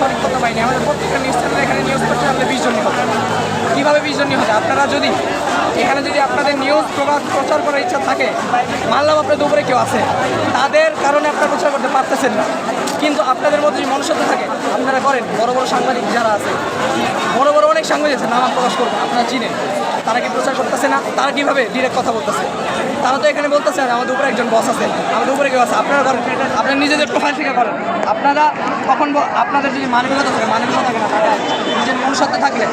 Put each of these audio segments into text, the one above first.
সঠিক কথা পাইনি। আমাদের প্রত্যেকটা নিউজ চ্যানেলে এখানে নিউজ করতে আমাদের বিশ জন নিহত কীভাবে বিশ জন নিহত আপনারা যদি এখানে যদি আপনাদের নিউজ প্রকাশ প্রচার করার ইচ্ছা থাকে, মানলাম আপনার দুপুরে কেউ আছে। তাদের কারণে আপনারা প্রচার করতে পারতেছেন না। কিন্তু আপনাদের মধ্যে যদি মনুষ্যত্ব থাকে, আপনারা করেন। বড় বড় সাংবাদিক যারা আছে, বড় বড় অনেক সাংবাদিক আছে, নাম প্রকাশ করবেন আপনারা চিনেন। তারা কি প্রচার করতেছে না? তারা কীভাবে ডিরেক্ট কথা বলতেছে? তারা তো এখানে বলতেছে, আর আমাদের উপরে একজন বস আছে। আমাদের উপরে কেউ আছে? আপনারা করেন আপনারা নিজেদের প্রোফাইল থেকে করেন। আপনারা কখন আপনাদের যদি মানবিকতা থাকে মানবিকতা থাকে না, তারা নিজের মনুষ্যত্ব থাকলে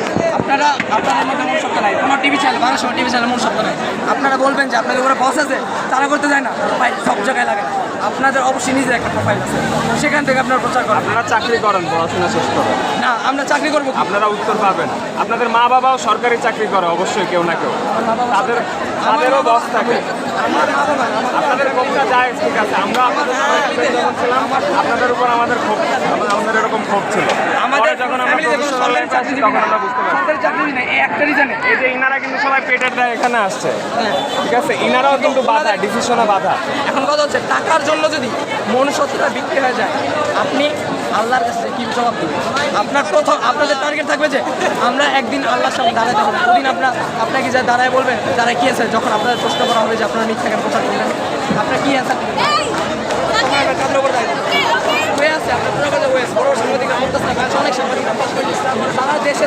আপনারা আপনাদের মধ্যে মনুষ্যত্ব নাই। কোনো টিভি চ্যানেল বাংলা সময় টিভি চ্যানেল মনুষ্যত্ব নাই। আপনারা বলবেন যে আপনাদের উপরে বস আছে তারা করতে যায় না ভাই সব জায়গায় লাগে আপনাদের অবশ্যই নিজের একটা প্রোফাইল আছে। সেখান থেকে আপনারা প্রচার করেন। আপনারা চাকরি করেন পড়াশোনা শেষ করে না আমরা চাকরি করব আপনারা উত্তর পাবেন। আপনাদের মা বাবাও সরকারি চাকরি করে অবশ্যই কেউ না কেউ। তাদের তাদেরও বস থাকে। আপনাদের ক্ষোভটা যায় ঠিক আছে আমরা আপনাদের ছিলাম আপনাদের উপর আমাদের ক্ষোভ আমাদের- আমাদের এরকম ক্ষোভ ছিল। আমাদের যখন আমরা তখন আমরা বুঝতে পারি সরকারি চাকরিজীবী নাই এই একটা রিজনে এই যে ইনারা কিন্তু সবাই পেটের দায় এখানে আসছে। ঠিক আছে? ইনারাও কিন্তু বাধা ডিসিশনে বাধা। এখন কথা হচ্ছে টাকার জন্য যদি মনুষ্যত্বটা বিক্রি হয়ে যায় আপনি আল্লাহর কাছে কি জবাব দেবেন? আপনার প্রথম আপনাদের টার্গেট থাকবে যে আমরা একদিন আল্লাহর সামনে দাঁড়াতে হবে। ওদিন আপনার আপনাকে যা দাঁড়ায় বলবেন দাঁড়ায় কি আছে যখন আপনাদের প্রশ্ন করা হবে যে আপনারা মিথ্যা কেন প্রচার করলেন আপনার কি অ্যান্সার সময় আপনার কান্ড করে দাঁড়িয়ে হয়ে আছে আপনার পুরো কথা হয়ে আছে বড় বড় সাংবাদিকরা বলতেছে না কাজ অনেক সাংবাদিকরা পাশ করে দিচ্ছে।